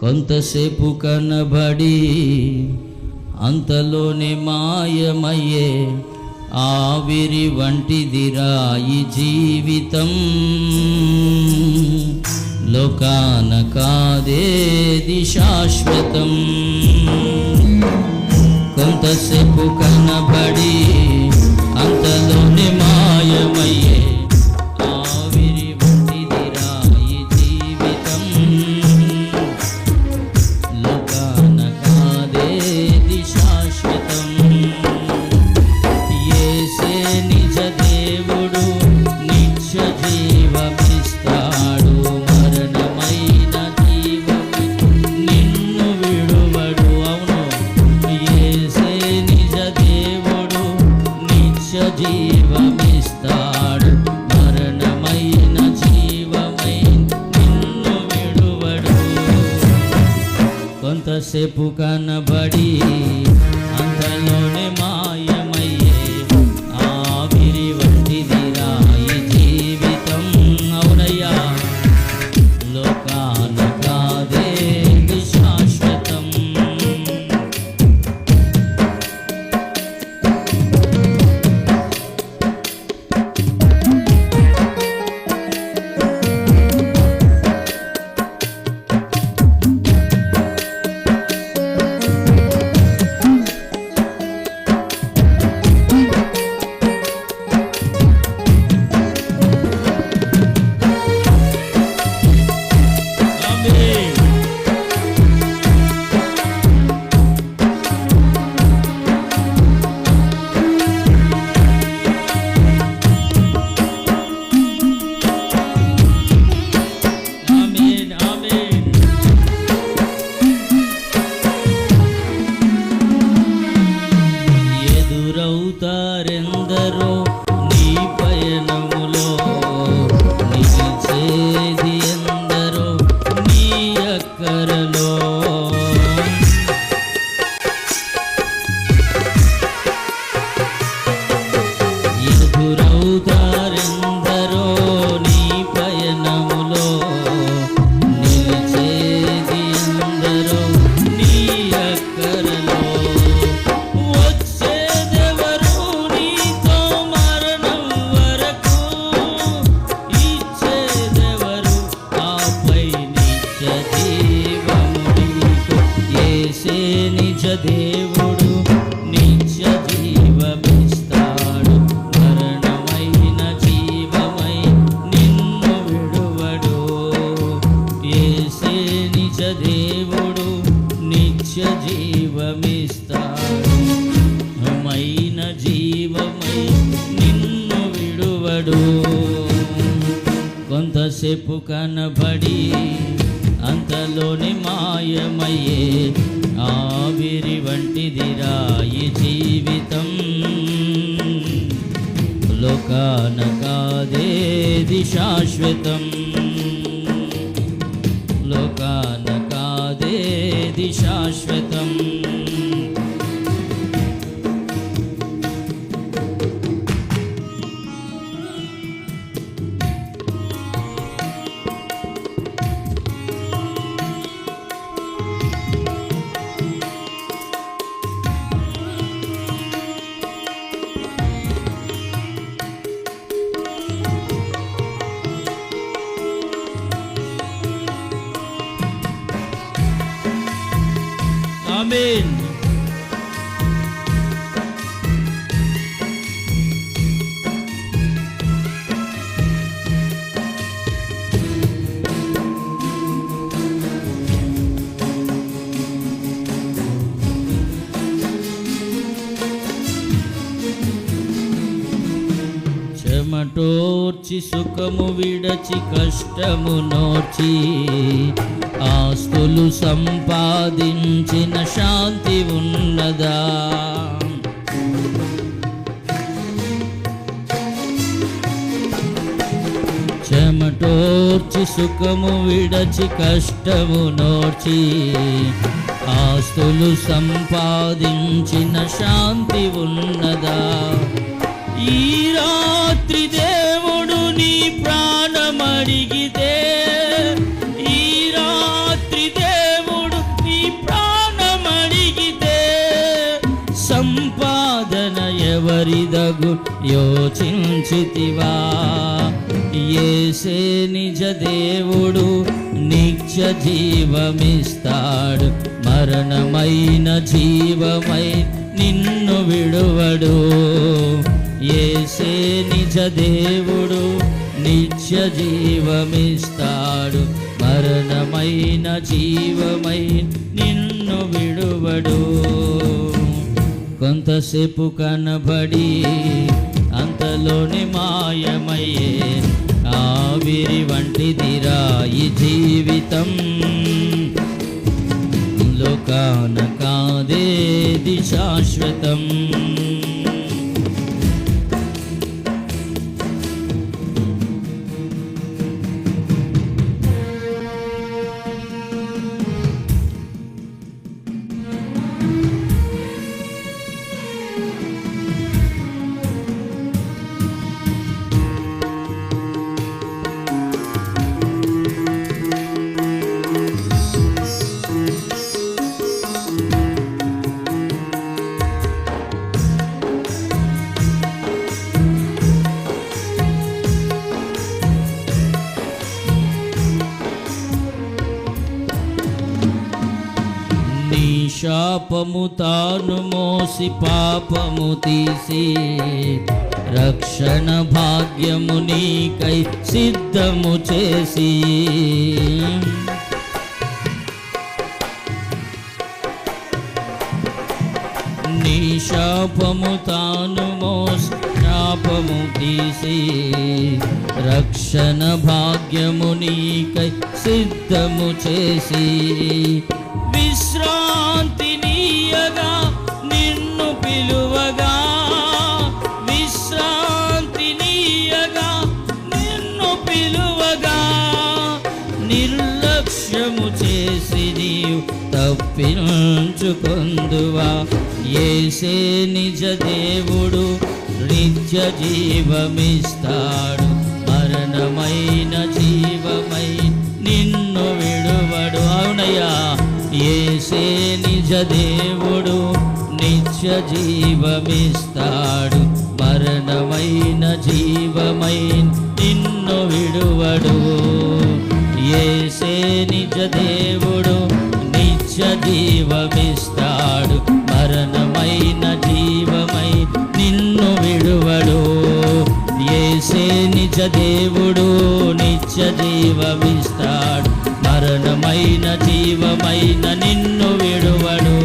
కొంతసేపు కనబడి అంతలోనే మాయమయ్యే ఆవిరి వంటిదిరా ఈ జీవితం. లోకాన కాదేది శాశ్వతం. కొంతసేపు కనబడి జీవమిస్తాడు మరణమైన జీవమై నిన్ను విడువడు. కొంతసేపు కనబడి కొంతసేపు కనబడి అంతలోని మాయమయ్యే ఆవిరి వంటిది రాయి జీవితం. లోకాన కాదేది శాశ్వతం? లోకాన కాదేది శాశ్వతం? Amen. చెమటోర్చి సుఖము విడచి కష్టము నోర్చి ఆస్తులు సంపాదించిన శాంతి ఉన్నదా? చెమటోర్చి సుఖము విడచి కష్టము నోర్చి ఆస్తులు సంపాదించిన శాంతి ఉన్నదా? ఈ రాత్రిదే ఎవరిదగు యోచించితివా? ఏసే నిజ దేవుడు నిత్య జీవమిస్తాడు. మరణమైన జీవమై నిన్ను విడువడు. ఏసే నిజ దేవుడు నిత్య జీవమిస్తాడు. మరణమైన జీవమై నిన్ను విడువడు. కొంతసేపు కనబడి అంతలోని మాయమయ్యే ఆవిరి వంటిదిరా ఈ జీవితం. లోకాన కాదేది శాశ్వతం? నీ శాపము తాను మోసి పాపము తీసి రక్షణ భాగ్యము నీకై సిద్ధము చేసి. నీ శాపము తాను మోసి శాపము తీసి రక్షణ భాగ్యము నీకై సిద్ధము చేసి. విశ్రాంతి నీయగా నిన్ను పిలువగా. విశ్రాంతి నీయగా నిన్ను పిలువగా. నిర్లక్ష్యము చేసి నీవు తప్పించుకొందువా. ఏసే నిజ దేవుడు నిత్య జీవమిస్తాడు. మరణమైన జీవమై నిన్ను విడువడు. అవునయ్యా. ఏసే నిజ దేవుడు నిత్య జీవమిస్తాడు. మరణమైన జీవమై నిన్ను విడువడు. ఏసే నిజ దేవుడు నిత్య జీవమిస్తాడు. మరణమైన జీవమై నిన్ను విడువడు. ఏసే నిజ దేవుడు నిత్య జీవమిస్తాడు. మరణమైన జీవమైన నిన్ను విడువడు.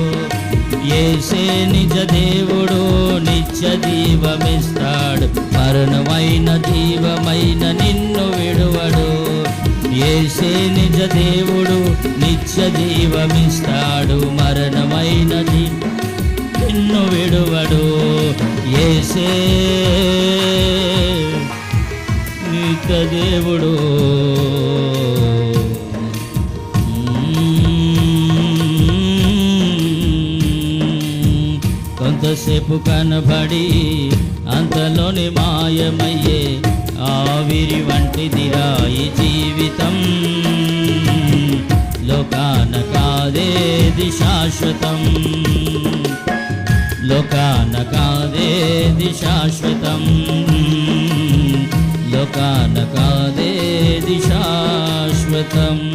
ఏసే నిజ దేవుడు నిత్య జీవమిస్తాడు. మరణమైన జీవమైన నిన్ను విడువడు. ఏసే నిజ దేవుడు నిత్య జీవమిస్తాడు. మరణమైన నిన్ను విడువడు. ఏసే నిత్య దేవుడు కొంతసేపు కనబడి అంతలోని మాయమయ్యే ఆవిరి వంటిదిరా ఈ జీవితం. లోకాన కాదేది శాశ్వతం? లోకాన కాదేది శాశ్వతం? లోకాన కాదేది శాశ్వతం?